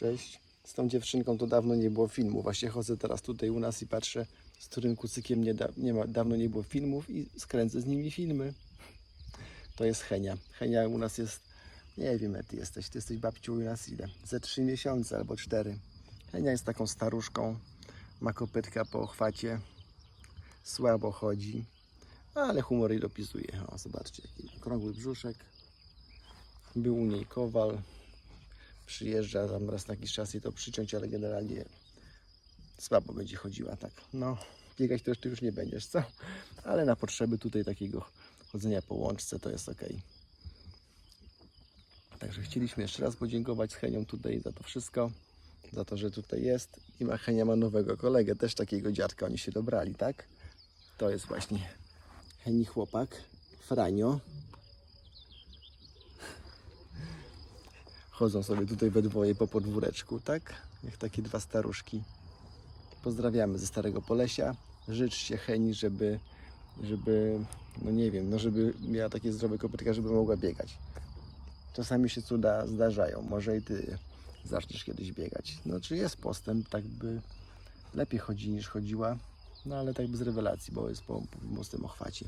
Cześć. Z tą dziewczynką to dawno nie było filmu. Właśnie chodzę teraz tutaj u nas i patrzę, z którym kucykiem nie, da, nie ma, dawno nie było filmów i skręcę z nimi filmy. To jest Henia. Henia u nas jest, nie wiem ty jesteś, ty jesteś babcią u nas ile? Ze trzy miesiące albo cztery. Henia jest taką staruszką, ma kopytka po chwacie, słabo chodzi, ale humor jej dopisuje. O, zobaczcie, jaki okrągły brzuszek. Był u niej kowal, przyjeżdża tam raz na jakiś czas i to przyciąć, ale generalnie słabo będzie chodziła, tak. No, biegać to jeszcze już nie będziesz, co? Ale na potrzeby tutaj takiego chodzenia po łączce to jest ok. Także chcieliśmy jeszcze raz podziękować Henią tutaj za to wszystko, za to, że tutaj jest. I ma Henia ma nowego kolegę, też takiego dziadka, oni się dobrali, tak? To jest właśnie Heni chłopak, Franio. Chodzą sobie tutaj we dwoje po podwóreczku, tak? Jak takie dwa staruszki. Pozdrawiamy ze Starego Polesia. Życzcie Heni, żeby, żeby, no nie wiem, no żeby miała takie zdrowe kopytka, żeby mogła biegać. Czasami się cuda zdarzają. Może i ty zaczniesz kiedyś biegać. No czy jest postęp, tak by lepiej chodzi niż chodziła. No ale tak bez rewelacji, bo jest po, po mostym ochwacie.